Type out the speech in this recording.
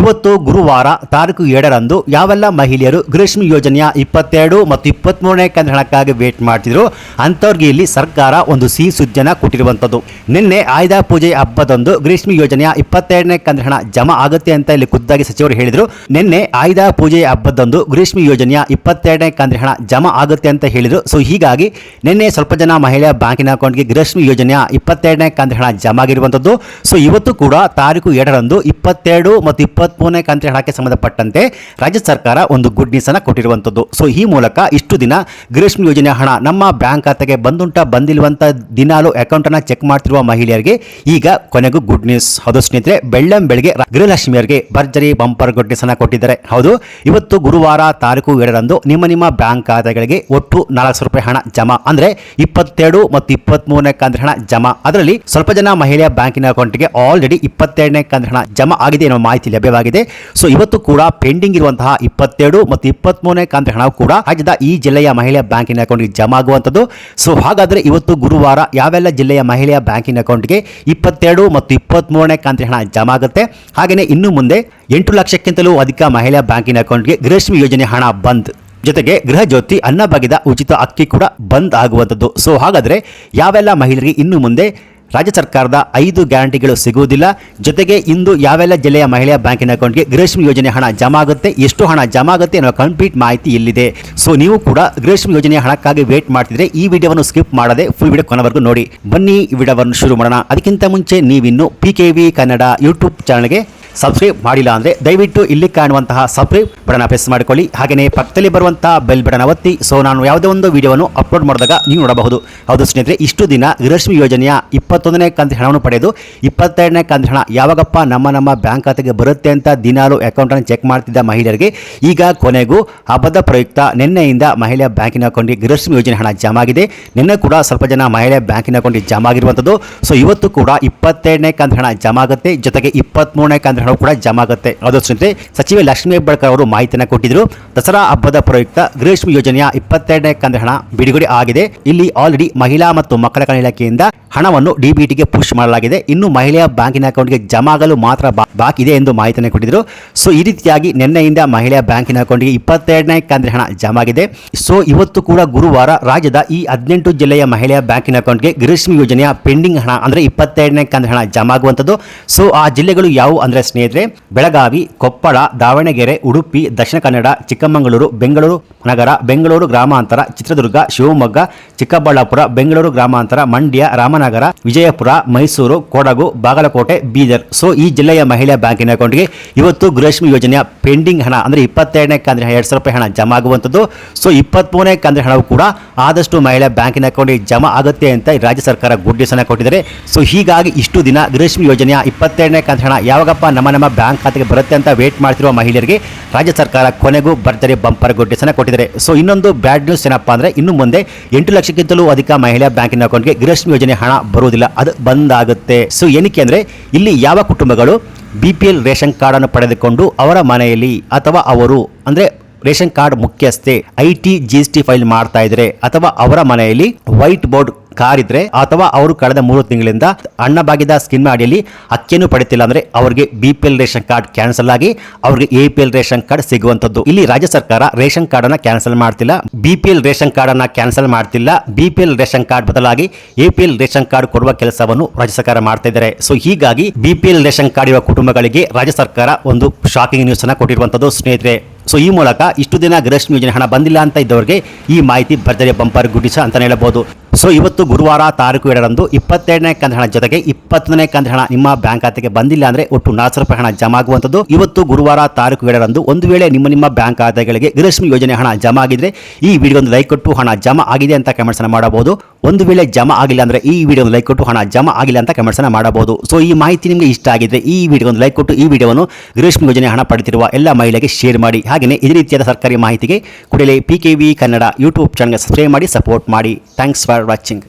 ಇವತ್ತು ಗುರುವಾರ ತಾರೀಕು ಏಳರಂದು ಯಾವೆಲ್ಲ ಮಹಿಳೆಯರು ಗೃಹಲಕ್ಷ್ಮಿ ಯೋಜನೆಯ ಇಪ್ಪತ್ತೆರಡು ಮತ್ತು ಇಪ್ಪತ್ತ್ಮೂರನೇ ಕೇಂದ್ರ ಹಣಕ್ಕಾಗಿ ವೇಟ್ ಮಾಡ್ತಿದ್ರು, ಅಂಥವ್ರಿಗೆ ಇಲ್ಲಿ ಸರ್ಕಾರ ಒಂದು ಸಿಹಿ ಸುದ್ದಿಯನ್ನು ಕೊಟ್ಟಿರುವಂಥದ್ದು. ನಿನ್ನೆ ಆಯುಧ ಪೂಜೆ ಹಬ್ಬದಂದು ಗೃಹಲಕ್ಷ್ಮಿ ಯೋಜನೆಯ ಇಪ್ಪತ್ತೆರಡನೇ ಕೇಂದ್ರ ಹಣ ಜಮಾ ಆಗುತ್ತೆ ಅಂತ ಇಲ್ಲಿ ಖುದ್ದಾಗಿ ಸಚಿವರು ಹೇಳಿದರು. ನಿನ್ನೆ ಆಯುಧ ಪೂಜೆ ಹಬ್ಬದಂದು ಗೃಹಲಕ್ಷ್ಮಿ ಯೋಜನೆಯ ಇಪ್ಪತ್ತೆರಡನೇ ಕೇಂದ್ರ ಹಣ ಜಮಾ ಆಗುತ್ತೆ ಅಂತ ಹೇಳಿದರು. ಸೊ ಹೀಗಾಗಿ ನಿನ್ನೆ ಸ್ವಲ್ಪ ಜನ ಮಹಿಳೆಯ ಬ್ಯಾಂಕಿನ ಅಕೌಂಟ್ಗೆ ಗೃಹಲಕ್ಷ್ಮಿ ಯೋಜನೆಯ ಇಪ್ಪತ್ತೆರಡನೇ ಕಂದ ಹಣ ಜಮಾ ಆಗಿರುವಂಥದ್ದು. ಸೊ ಇವತ್ತು ಕೂಡ ತಾರೀಕು ಎರಡರಂದು ಇಪ್ಪತ್ತೆರಡು ಮತ್ತು ಇಪ್ಪತ್ತ್ಮೂರನೇ ಕಂತಿನ ಹಣಕ್ಕೆ ಸಂಬಂಧಪಟ್ಟಂತೆ ರಾಜ್ಯ ಸರ್ಕಾರ ಒಂದು ಗುಡ್ ನ್ಯೂಸ್ ಅನ್ನು ಕೊಟ್ಟಿರುವಂಥದ್ದು. ಸೊ ಈ ಮೂಲಕ ಇಷ್ಟು ದಿನ ಗ್ರೀಷ್ಮ ಯೋಜನೆ ಹಣ ನಮ್ಮ ಬ್ಯಾಂಕ್ ಖಾತೆಗೆ ಬಂದುಂಟ ಬಂದಿಲ್ವಂತ ದಿನಾಲು ಅಕೌಂಟ್ ಅನ್ನ ಚೆಕ್ ಮಾಡ್ತಿರುವ ಮಹಿಳೆಯರಿಗೆ ಈಗ ಕೊನೆಗೂ ಗುಡ್ ನ್ಯೂಸ್ ಹೌದು ಸ್ನೇಹಿತರೆ, ಬೆಳ್ಳಂ ಬೆಳಗ್ಗೆ ಗೃಹಲಕ್ಷ್ಮಿಯರಿಗೆ ಭರ್ಜರಿ ಬಂಪರ್ ಗುಡ್ ನ್ಯೂಸ್ ಅನ್ನ ಕೊಟ್ಟಿದ್ದಾರೆ. ಹೌದು, ಇವತ್ತು ಗುರುವಾರ ತಾರೀಕು ಎರಡರಂದು ನಿಮ್ಮ ನಿಮ್ಮ ಬ್ಯಾಂಕ್ ಖಾತೆಗಳಿಗೆ ಒಟ್ಟು ನಾಲ್ಕು ರೂಪಾಯಿ ಹಣ ಜಮಾ. ಅಂದ್ರೆ ಇಪ್ಪತ್ತೆರಡು ಮತ್ತು ಇಪ್ಪತ್ಮೂರನೇ ಕಂದ್ರ ಹಣ ಜಮಾ. ಅದರಲ್ಲಿ ಸ್ವಲ್ಪ ಜನ ಮಹಿಳೆಯ ಬ್ಯಾಂಕಿನ ಅಕೌಂಟ್ಗೆ ಆಲ್ರೆಡಿ ಇಪ್ಪತ್ತೆರಡನೇ ಕಂದ್ರ ಹಣ ಜಮಾ ಆಗಿದೆ ಎನ್ನುವ ಮಾಹಿತಿ ಲಭ್ಯವಾಗಿದೆ ಸೊ ಇವತ್ತು ಕೂಡ ಪೆಂಡಿಂಗ್ ಇರುವಂತಹ ಇಪ್ಪತ್ತೆರಡು ಮತ್ತು ಇಪ್ಪತ್ಮೂರನೇ ಕಂತು ಹಣ ಕೂಡ ರಾಜ್ಯದ ಈ ಜಿಲ್ಲೆಯ ಮಹಿಳೆಯ ಬ್ಯಾಂಕಿನ ಅಕೌಂಟ್ಗೆ ಜಮಾ ಆಗುವಂಥದ್ದು. ಸೊ ಹಾಗಾದರೆ ಇವತ್ತು ಗುರುವಾರ ಯಾವೆಲ್ಲ ಜಿಲ್ಲೆಯ ಮಹಿಳೆಯ ಬ್ಯಾಂಕಿನ ಅಕೌಂಟ್ಗೆ ಇಪ್ಪತ್ತೆರಡು ಮತ್ತು ಇಪ್ಪತ್ಮೂರನೇ ಕಂತಿನ ಹಣ ಜಮಾ ಆಗುತ್ತೆ. ಹಾಗೆಯೇ ಇನ್ನು ಮುಂದೆ ಎಂಟು ಲಕ್ಷಕ್ಕಿಂತಲೂ ಅಧಿಕ ಮಹಿಳೆಯ ಬ್ಯಾಂಕಿನ ಅಕೌಂಟ್ಗೆ ಗೃಹಲಕ್ಷ್ಮಿ ಯೋಜನೆ ಹಣ ಬಂದ್. ಜೊತೆಗೆ ಗೃಹ ಜ್ಯೋತಿ ಅನ್ನ ಬಗೆದ ಉಚಿತ ಅಕ್ಕಿ ಕೂಡ ಬಂದ್ ಆಗುವಂಥದ್ದು. ಸೊ ಹಾಗಾದರೆ ಯಾವೆಲ್ಲ ಮಹಿಳೆಯರಿಗೆ ಇನ್ನು ಮುಂದೆ ರಾಜ್ಯ ಸರ್ಕಾರದ ಐದು ಗ್ಯಾರಂಟಿಗಳು ಸಿಗುವುದಿಲ್ಲ. ಜೊತೆಗೆ ಇಂದು ಯಾವೆಲ್ಲ ಜಿಲ್ಲೆಯ ಮಹಿಳೆಯ ಬ್ಯಾಂಕಿನ ಅಕೌಂಟ್ಗೆ ಗೃಹಲಕ್ಷ್ಮಿ ಯೋಜನೆ ಹಣ ಜಮಾ ಆಗುತ್ತೆ, ಎಷ್ಟು ಹಣ ಜಮಾ ಆಗುತ್ತೆ ಅನ್ನೋ ಕಂಪ್ಲೀಟ್ ಮಾಹಿತಿ ಇಲ್ಲಿದೆ. ಸೊ, ನೀವು ಕೂಡ ಗೃಹಲಕ್ಷ್ಮಿ ಯೋಜನೆ ಹಣಕ್ಕಾಗಿ ವೇಟ್ ಮಾಡ್ತಿದ್ರೆ ಈ ವಿಡಿಯೋವನ್ನು ಸ್ಕಿಪ್ ಮಾಡದೆ ಫುಲ್ ವಿಡಿಯೋ ಕೊನೆವರೆಗೂ ನೋಡಿ. ಬನ್ನಿ ಈ ವಿಡಿಯೋವನ್ನು ಶುರು ಮಾಡೋಣ. ಅದಕ್ಕಿಂತ ಮುಂಚೆ ನೀವಿನ್ನು P K V Kannada YouTube ಚಾನಲ್ಗೆ ಸಬ್ಸ್ಕ್ರೈಬ್ ಮಾಡಿಲ್ಲ ಅಂದರೆ ದಯವಿಟ್ಟು ಇಲ್ಲಿ ಕಾಣುವಂತಹ ಸಬ್ಸ್ಕ್ರೈಬ್ ಬಟನ್ ಪ್ರೆಸ್ ಮಾಡಿಕೊಳ್ಳಿ. ಹಾಗೆಯೇ ಪಕ್ಕದಲ್ಲಿ ಬರುವಂತಹ ಬೆಲ್ ಬಟನ್ ಒತ್ತಿ. ಸೊ ನಾನು ಯಾವುದೇ ಒಂದು ವಿಡಿಯೋವನ್ನು ಅಪ್ಲೋಡ್ ಮಾಡಿದಾಗ ನೀವು ನೋಡಬಹುದು. ಹೌದು ಸ್ನೇಹಿತರೆ, ಇಷ್ಟು ದಿನ ಗೃಹಶ್ಮಿ ಯೋಜನೆಯ ಇಪ್ಪತ್ತೊಂದನೇ ಕಂತು ಹಣವನ್ನು ಪಡೆದು ಇಪ್ಪತ್ತೆರಡನೇ ಕಂತು ಹಣ ಯಾವಾಗಪ್ಪ ನಮ್ಮ ನಮ್ಮ ಬ್ಯಾಂಕ್ ಖಾತೆಗೆ ಬರುತ್ತೆ ಅಂತ ದಿನಾಲು ಅಕೌಂಟನ್ನು ಚೆಕ್ ಮಾಡ್ತಿದ್ದ ಮಹಿಳೆಯರಿಗೆ ಈಗ ಕೊನೆಗೂ ಹಬ್ಬದ ಪ್ರಯುಕ್ತ ನಿನ್ನೆಯಿಂದ ಮಹಿಳೆಯ ಬ್ಯಾಂಕಿನ ಅಕೌಂಟ್ಗೆ ಗೃಹಶ್ಮಿ ಯೋಜನೆ ಹಣ ಜಮಾ ಆಗಿದೆ. ನಿನ್ನೆ ಕೂಡ ಸ್ವಲ್ಪ ಜನ ಮಹಿಳೆಯ ಬ್ಯಾಂಕಿನ ಅಕೌಂಟ್ಗೆ ಜಮಾ ಆಗಿರುವಂಥದ್ದು. ಸೊ ಇವತ್ತು ಕೂಡ ಇಪ್ಪತ್ತೆರಡನೇ ಕಂತು ಹಣ ಜಮಾ ಆಗುತ್ತೆ. ಜೊತೆಗೆ ಇಪ್ಪತ್ತ್ಮೂರನೇ ಕಂತು ಹಣ ಕೂಡ ಜಮಾ ಆಗುತ್ತೆ. ಅದು ಸ್ನೇಹಿತರೆ ಸಚಿವೆ ಲಕ್ಷ್ಮೀ ಹೆಬ್ಬಾಳ್ಕರ್ ಅವರು ಮಾಹಿತಿಯನ್ನು ಕೊಟ್ಟಿದ್ರು. ದಸರಾ ಹಬ್ಬದ ಪ್ರಯುಕ್ತ ಗೃಹಲಕ್ಷ್ಮಿ ಯೋಜನೆಯ ಇಪ್ಪತ್ತೆರಡನೇ ಕಂದ ಹಣ ಬಿಡುಗಡೆ ಆಗಿದೆ. ಇಲ್ಲಿ ಆಲ್ರೆಡಿ ಮಹಿಳಾ ಮತ್ತು ಮಕ್ಕಳ ಕಲ್ಯಾಣ ಇಲಾಖೆಯಿಂದ ಹಣವನ್ನು ಡಿಬಿಟಿಗೆ ಪುಷ್ ಮಾಡಲಾಗಿದೆ. ಇನ್ನು ಮಹಿಳೆಯ ಬ್ಯಾಂಕಿನ ಅಕೌಂಟ್ಗೆ ಜಮಾ ಆಗಲು ಮಾತ್ರ ಬಾಕಿ ಇದೆ ಎಂದು ಮಾಹಿತಿಯನ್ನು ಕೊಟ್ಟಿದ್ರು. ಸೊ ಈ ರೀತಿಯಾಗಿ ನಿನ್ನೆಯಿಂದ ಮಹಿಳೆಯ ಬ್ಯಾಂಕಿನ ಅಕೌಂಟ್ಗೆ ಇಪ್ಪತ್ತೆರಡನೇ ಕಂತಿನ ಹಣ ಜಮಾ ಆಗಿದೆ. ಸೊ ಇವತ್ತು ಕೂಡ ಗುರುವಾರ ರಾಜ್ಯದ ಈ ಹದಿನೆಂಟು ಜಿಲ್ಲೆಯ ಮಹಿಳೆಯ ಬ್ಯಾಂಕಿನ ಅಕೌಂಟ್ಗೆ ಗೃಹಲಕ್ಷ್ಮಿ ಯೋಜನೆಯ ಪೆಂಡಿಂಗ್ ಹಣ ಅಂದ್ರೆ ಇಪ್ಪತ್ತೆರಡನೇ ಕಂದ ಹಣ ಜಮಾ ಆಗುವಂಥದ್ದು. ಸೊ ಆ ಜಿಲ್ಲೆಗಳು ಯಾವುವು ಅಂದ್ರೆ ಸ್ನೇಹಿತರೆ, ಬೆಳಗಾವಿ, ಕೊಪ್ಪಳ, ದಾವಣಗೆರೆ, ಉಡುಪಿ, ದಕ್ಷಿಣ ಕನ್ನಡ, ಚಿಕ್ಕಮಗಳೂರು, ಬೆಂಗಳೂರು ನಗರ, ಬೆಂಗಳೂರು ಗ್ರಾಮಾಂತರ, ಚಿತ್ರದುರ್ಗ, ಶಿವಮೊಗ್ಗ, ಚಿಕ್ಕಬಳ್ಳಾಪುರ, ಬೆಂಗಳೂರು ಗ್ರಾಮಾಂತರ, ಮಂಡ್ಯ, ರಾಮನಗರ, ವಿಜಯಪುರ, ಮೈಸೂರು, ಕೊಡಗು, ಬಾಗಲಕೋಟೆ, ಬೀದರ್. ಸೊ ಈ ಜಿಲ್ಲೆಯ ಮಹಿಳಾ ಬ್ಯಾಂಕಿನ ಅಕೌಂಟ್ಗೆ ಇವತ್ತು ಗೃಹಲಕ್ಷ್ಮಿ ಯೋಜನೆಯ ಪೆಂಡಿಂಗ್ ಹಣ, ಅಂದ್ರೆ ಇಪ್ಪತ್ತೆರಡನೇ ಕಂದ್ರೆ ಎರಡು ಸಾವಿರ ರೂಪಾಯಿ ಹಣ ಜಮಾ ಆಗುವಂಥದ್ದು. ಸೊ ಇಪ್ಪತ್ತ್ಮೂರನೇ ಕಂದ್ರೆ ಹಣವು ಕೂಡ ಆದಷ್ಟು ಮಹಿಳಾ ಬ್ಯಾಂಕಿನ ಅಕೌಂಟ್ಗೆ ಜಮಾ ಆಗುತ್ತೆ ಅಂತ ರಾಜ್ಯ ಸರ್ಕಾರ ಗುಡ್ ನ್ಯೂಸ್ ಅನ್ನ ಕೊಟ್ಟಿದ್ದಾರೆ. ಸೊ ಹೀಗಾಗಿ ಇಷ್ಟು ದಿನ ಗೃಹಲಕ್ಷ್ಮಿ ಯೋಜನೆಯ ಇಪ್ಪತ್ತೆರಡನೇ ಕಂದ್ರೆ ಹಣ ಯಾವಾಗಪ್ಪ ನಮ್ಮ ನಮ್ಮ ಬ್ಯಾಂಕ್ ಖಾತೆಗೆ ಬರುತ್ತೆ ಅಂತ ವೇಟ್ ಮಾಡ್ತಿರುವ ಮಹಿಳೆಯರಿಗೆ ರಾಜ್ಯ ಸರ್ಕಾರ ಕೊನೆಗೂ ಬರ್ತಾರೆ ಬಂಪರ್ ಗುಡ್ ನ್ಯೂಸ್ ಅನ್ನ ಕೊಟ್ಟಿದ್ದಾರೆ ಸೊ ಇನ್ನೊಂದು ಬ್ಯಾಡ್ ನ್ಯೂಸ್ ಏನಪ್ಪಾ ಅಂದ್ರೆ ಇನ್ನು ಮುಂದೆ ಎಂಟು ಲಕ್ಷಕ್ಕಿಂತಲೂ ಅಧಿಕ ಮಹಿಳಾ ಬ್ಯಾಂಕಿನ ಅಕೌಂಟ್ಗೆ ಗೃಹಲಕ್ಷ್ಮಿ ಯೋಜನೆ ಹಣ ಬರುವುದಿಲ್ಲ, ಅದು ಬಂದ್ ಆಗುತ್ತೆ ಸೊ ಏನಕ್ಕೆ ಅಂದರೆ ಇಲ್ಲಿ ಯಾವ ಕುಟುಂಬಗಳು B P L ration card ಅನ್ನು ಪಡೆದುಕೊಂಡು ಅವರ ಮನೆಯಲ್ಲಿ ಅಥವಾ ಅವರು ಅಂದರೆ ರೇಷನ್ ಕಾರ್ಡ್ ಮುಖ್ಯಸ್ಥೆ I T G S T file ಮಾಡ್ತಾ ಇದ್ರೆ ಅಥವಾ ಅವರ ಮನೆಯಲ್ಲಿ ವೈಟ್ ಬೋರ್ಡ್ ಕಾರ್ ಇದ್ರೆ ಅಥವಾ ಅವರು ಕಳೆದ ಮೂರು ತಿಂಗಳಿಂದ ಅಣ್ಣಭಾಗ್ಯದ ಸ್ಕಿಮ್ ಅಡಿಯಲ್ಲಿ ಅಕ್ಕಿಯನ್ನು ಪಡಿತಿಲ್ಲ ಅಂದ್ರೆ ಅವರಿಗೆ B P L ration card cancel ಆಗಿ ಅವರಿಗೆ A P L ration card ಸಿಗುವಂತದ್ದು. ಇಲ್ಲಿ ರಾಜ್ಯ ಸರ್ಕಾರ ರೇಷನ್ ಕಾರ್ಡ್ ಅನ್ನ ಕ್ಯಾನ್ಸಲ್ ಮಾಡ್ತಿಲ್ಲ. B P L ration card ಅನ್ನ ಕ್ಯಾನ್ಸಲ್ ಮಾಡ್ತಿಲ್ಲ. B P L ration card ಬದಲಾಗಿ A P L ration card ಕೊಡುವ ಕೆಲಸವನ್ನು ರಾಜ್ಯ ಸರ್ಕಾರ ಮಾಡ್ತಾ ಇದ್ದಾರೆ. ಸೊ ಹೀಗಾಗಿ B P L ration card ಇರುವ ಕುಟುಂಬಗಳಿಗೆ ರಾಜ್ಯ ಸರ್ಕಾರ ಒಂದು ಶಾಕಿಂಗ್ ನ್ಯೂಸ್ ಅನ್ನ ಕೊಟ್ಟಿರುವಂತದ್ದು. ಸ್ನೇಹಿತರೆ ಸೊ ಈ ಮೂಲಕ ಇಷ್ಟು ದಿನ ಗೃಹಲಕ್ಷ್ಮಿ ಯೋಜನೆ ಹಣ ಬಂದಿಲ್ಲ ಅಂತ ಇದ್ದವರಿಗೆ ಈ ಮಾಹಿತಿ ಭರ್ಜರಿ ಬಂಪರ್ ಗುಡಿಸ ಅಂತಲೇ ಹೇಳಬಹುದು ಸೊ ಇವತ್ತು ಗುರುವಾರ ತಾರೀಕು ಎರಡರಂದು ಇಪ್ಪತ್ತೆರಡನೇ ಕಂದ ಹಣ ಜೊತೆಗೆ ಇಪ್ಪತ್ತನೇ ಕಂದ ಹಣ ನಿಮ್ಮ ಬ್ಯಾಂಕ್ ಖಾತೆಗೆ ಬಂದಿಲ್ಲ ಅಂದ್ರೆ ಒಟ್ಟು ನಾಲ್ಕು ರೂಪಾಯಿ ಹಣ ಜಮಾ ಆಗುವಂಥದ್ದು. ಇವತ್ತು ಗುರುವಾರ ತಾರೀಕು ಎರಡರಂದು ಒಂದು ವೇಳೆ ನಿಮ್ಮ ನಿಮ್ಮ ಬ್ಯಾಂಕ್ ಖಾತೆಗಳಿಗೆ ಗೃಹಲಕ್ಷ್ಮಿ ಯೋಜನೆ ಹಣ ಜಮಾ ಆಗಿದ್ರೆ ಈ ವಿಡಿಯೋ ಒಂದು ಲೈಕ್ ಕೊಟ್ಟು ಹಣ ಜಮಾ ಆಗಿದೆ ಅಂತ ಕಮೆಂಟ್ಸ್ ಮಾಡಬಹುದು. ಒಂದು ವೇಳೆ ಜಮಾ ಆಗಿಲ್ಲ ಅಂದ್ರೆ ಈ ವಿಡಿಯೋ ಲೈಕ್ ಕೊಟ್ಟು ಹಣ ಜಮಾ ಆಗಿಲ್ಲ ಅಂತ ಕಮೆಂಟ್ಸ್ ಅನ್ನು ಮಾಡಬಹುದು. ಸೊ ಈ ಮಾಹಿತಿ ನಿಮಗೆ ಇಷ್ಟ ಆಗಿದ್ರೆ ಈ ವಿಡಿಯೋ ಒಂದು ಲೈಕ್ ಕೊಟ್ಟು ಈ ವಿಡಿಯೋವನ್ನು ಗೃಹಲಕ್ಷ್ಮಿ ಯೋಜನೆ ಹಣ ಪಡೆದಿರುವ ಎಲ್ಲ ಮಹಿಳೆಗೆ ಶೇರ್ ಮಾಡಿ. ಹಾಗೆಯೇ ಇದೇ ರೀತಿಯಾದ ಸರ್ಕಾರಿ ಮಾಹಿತಿಗೆ ಕೂಡಲೇ P K V Kannada YouTube ಚಾನಲ್ಗೆ ಸಬ್ಸ್ಕ್ರೈಬ್ ಮಾಡಿ ಸಪೋರ್ಟ್ ಮಾಡಿ. Thanks for watching